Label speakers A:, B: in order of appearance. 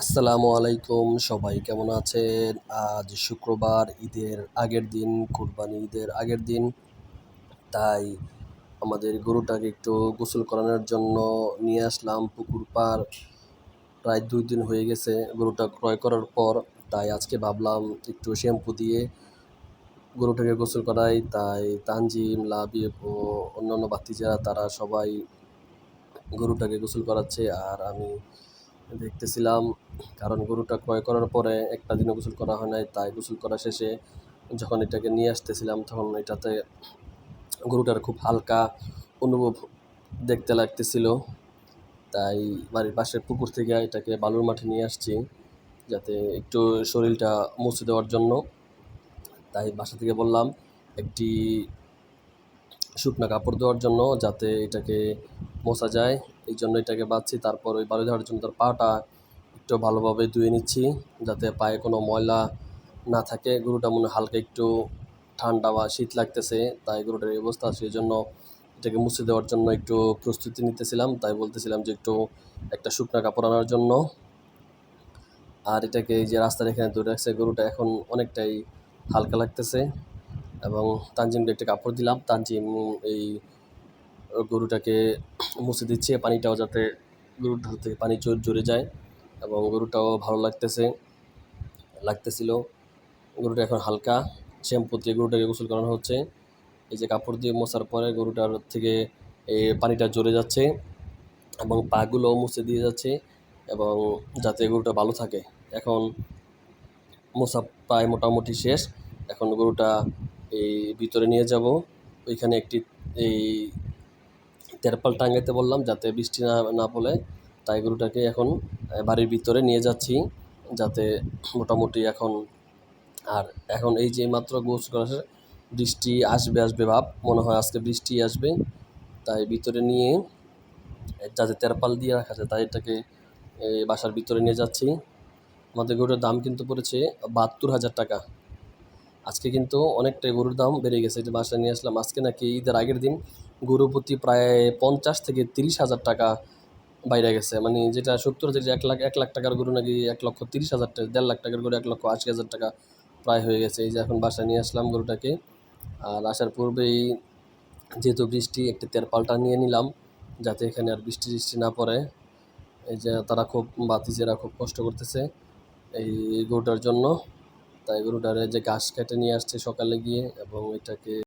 A: আসসালামু আলাইকুম, সবাই কেমন আছেন? আজ শুক্রবার, ঈদের আগের দিন, কুরবানি ঈদের আগের দিন। তাই আমাদের গরুটাকে একটু গোসল করানোর জন্য নিয়ে আসলাম পুকুর পার। প্রায় দুই দিন হয়ে গেছে গরুটা ক্রয় করার পর। তাই আজকে ভাবলাম একটু শ্যাম্পু দিয়ে গরুটাকে গোসল করাই। তাই তানজিম, লাবিব ও অন্যান্য বাতিজারা তারা সবাই গরুটাকে গোসল করাচ্ছে। আর আমি দেখতেছিলাম, কারণ গরুটা ক্রয় করার পরে একটা দিনও গোসল করা হয় নাই, তাই গোসল করা শেষে যখন এটাকে নিয়ে আসতেছিলাম তখন এটাতে গরুটার খুব হালকা অনুভব দেখতে লাগতেছিল। তাই বাড়ির পাশের পুকুর থেকে এটাকে বালুর মাঠে নিয়ে আসছি, যাতে একটু শরীরটা মুছে দেওয়ার জন্য। তাই বাসা থেকে বললাম, একটি শুকনো কাপড় দেওয়ার জন্য, যাতে এটাকে মোছা যায়। এই জন্য এটাকে বাঁধছি। তারপর ওই বালু দেওয়ার জন্য তার পাটা একটু ভালোভাবে ধুয়ে নিচ্ছি যাতে পায়ে কোনো ময়লা না থাকে। গরুটা মনে হালকা একটু ঠান্ডা বা শীত লাগতেছে, তাই গরুটার অবস্থা। সেই জন্য এটাকে মুছে দেওয়ার জন্য একটু প্রস্তুতি নিতেছিলাম। তাই বলতেছিলাম যে একটু একটা শুকনো কাপড় আনার জন্য। আর এটাকে যে রাস্তার এখানে ধরে রাখছে গরুটা, এখন অনেকটাই হালকা লাগতেছে। এবং তানজিমকে একটা কাপড় দিলাম। তানজিম এই গরুটাকে মুছে দিচ্ছে, পানিটাও যাতে গরুটার থেকে পানি জোর জড়ে যায় এবং গরুটাও ভালো লাগতেছে, লাগতেছিল। গরুটা এখন হালকা, শ্যাম্পু দিয়ে গরুটাকে গোসল করানো হচ্ছে। এই যে কাপড় দিয়ে মোছার পরে গরুটার থেকে এই পানিটা জড়ে যাচ্ছে এবং পাগুলোও মুছে দিয়ে যাচ্ছে এবং যাতে গরুটা ভালো থাকে। এখন মোছা প্রায় মোটামুটি শেষ। এখন গরুটা এই ভিতরে নিয়ে যাব। ওইখানে একটি এই তেরপাল টাঙাইতে বললাম, যাতে বৃষ্টি না না পড়ে। তাই গরুটাকে এখন বাড়ির ভিতরে নিয়ে যাচ্ছি, যাতে মোটামুটি এখন আর এখন এই যে মাত্র গোছ করা বৃষ্টি আসবে আসবে ভাব। মনে হয় আজকে বৃষ্টি আসবে। তাই ভিতরে নিয়ে যাতে তেরপাল দিয়ে রাখা যায় তাই এটাকে বাসার ভিতরে নিয়ে যাচ্ছি। আমাদের গরুটার দাম কিন্তু পড়েছে বাহাত্তর হাজার টাকা। আজকে কিন্তু অনেকটাই গরুর দাম বেড়ে গেছে। এটা বাসায় নিয়ে আসলাম, আজকে নাকি ঈদের আগের দিন গরু প্রতি প্রায় পঞ্চাশ থেকে তিরিশ হাজার টাকা বাইরে গেছে। মানে যেটা সত্তর হাজার এক লাখ এক লাখ টাকার গরু নাকি এক লক্ষ তিরিশ হাজার টাকা, দেড় লাখ টাকার গরু এক লক্ষ আশি হাজার টাকা প্রায় হয়ে গেছে। এই যে এখন বাসায় নিয়ে আসলাম গরুটাকে। আর আসার পূর্বেই যেহেতু বৃষ্টি, একটি তেরপালটা নিয়ে নিলাম, যাতে এখানে আর বৃষ্টি টিষ্টি না পড়ে। এই যে তারা খুব বাতিজেরা খুব কষ্ট করতেছে এই গরুটার জন্য। তাই গরুটারে যে ঘাস কেটে নিয়ে আসছে সকালে গিয়ে এবং এটাকে